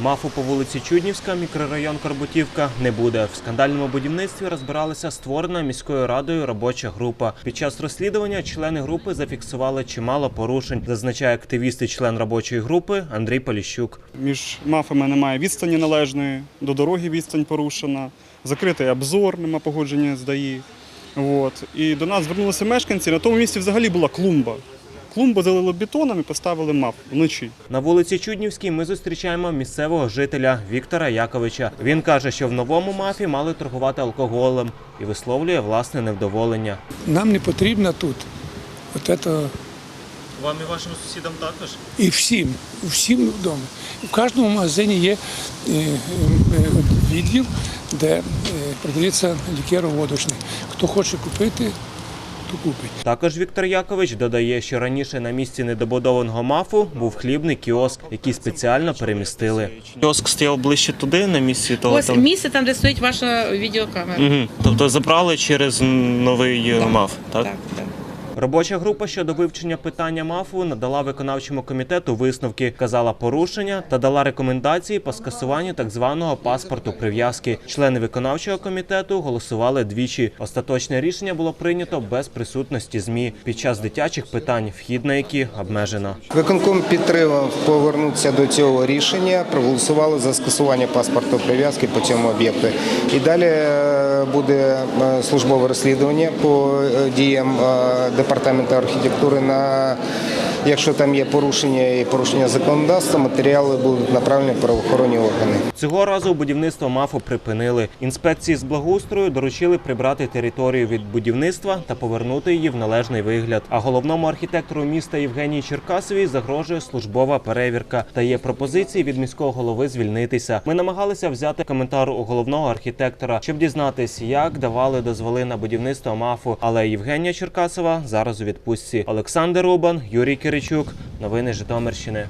Мафу по вулиці Чуднівська, мікрорайон Корбутівка, не буде. В скандальному будівництві розбиралася створена міською радою робоча група. Під час розслідування члени групи зафіксували чимало порушень, зазначає активіст і член робочої групи Андрій Поліщук. Між мафами немає відстані належної, до дороги відстань порушена, закритий обзор, нема погодження з ДАІ. От. І до нас звернулися мешканці. На тому місці взагалі була клумба. Клумбу залили бетоном і поставили маф вночі. На вулиці Чуднівській ми зустрічаємо місцевого жителя Віктора Яковича. Він каже, що в новому мафі мали торгувати алкоголем і висловлює власне невдоволення. Нам не потрібно тут. От это Вам і вашим сусідам також? і всім, всім вдома. В кожному магазині є е, е, е, відділ, де продається лікер водочний. Хто хоче купити, то купить. Також Віктор Якович додає, що раніше на місці недобудованого мафу був хлібний кіоск, який спеціально перемістили. Кіоск стояв ближче туди, на місці того Ось місце там, де стоїть ваша відеокамера. Угу. Тобто забрали через новий Так, маф, Так, так. Робоча група щодо вивчення питання мафу надала виконавчому комітету висновки, казала порушення та дала рекомендації по скасуванню так званого паспорту прив'язки. Члени виконавчого комітету голосували двічі. Остаточне рішення було прийнято без присутності змі під час дитячих питань, вхід на які обмежено. Виконком підтримав повернутися до цього рішення, проголосували за скасування паспорту прив'язки по цьому об'єкту. І далі е, буде е, службове розслідування по е, діям е, департаменту архітектури. На якщо там є порушення і порушення законодавства, матеріали будуть направлені в правоохоронні органи. Цього разу будівництво мафу припинили. Інспекції з благоустрою доручили прибрати територію від будівництва та повернути її в належний вигляд. А головному архітектору міста Євгенії Черкасовій загрожує службова перевірка та є пропозиції від міського голови звільнитися. Ми намагалися взяти коментар у головного архітектора, щоб дізнатись, як давали дозволи на будівництво мафу. Але Євгенія Черкасова зараз у відпустці. Олександр Рубан, Юрій Киричук. Новини Житомирщини.